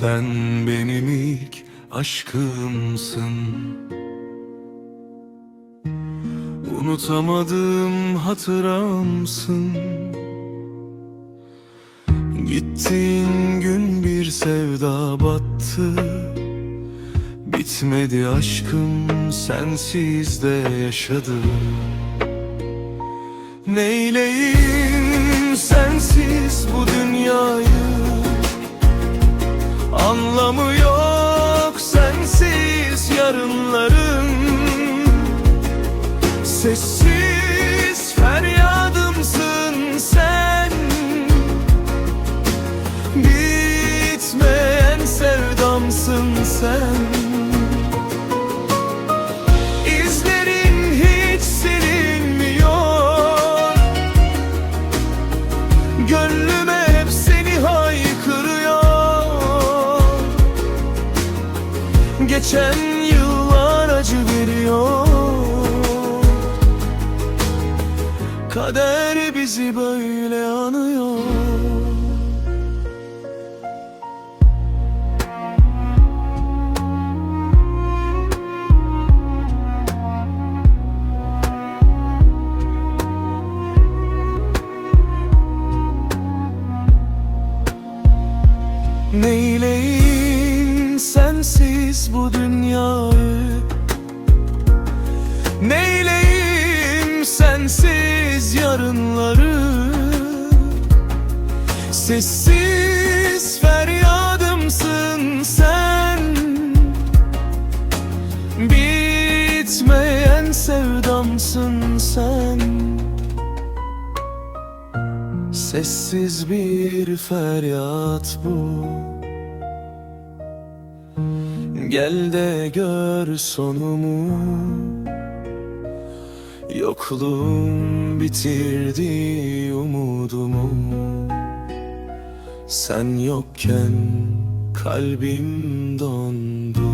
Sen benim ilk aşkımsın. Unutamadığım hatıramsın. Gittiğin gün bir sevda battı. Bitmedi aşkım sensiz de yaşadım. Neyleyim sensiz bu dünyayı Anlamı yok sensiz yarınların. Sessiz Geçen yıllar acı veriyor. Kader bizi böyle anıyor. Neyleyim sensiz bu dünyayı. Neyleyim sensiz yarınları? Sessiz feryadımsın sen. Bitmeyen sevdamsın sen. Sessiz bir feryat bu Gel de gör sonumu. Yokluğum bitirdi umudumu. Sen yokken kalbim dondu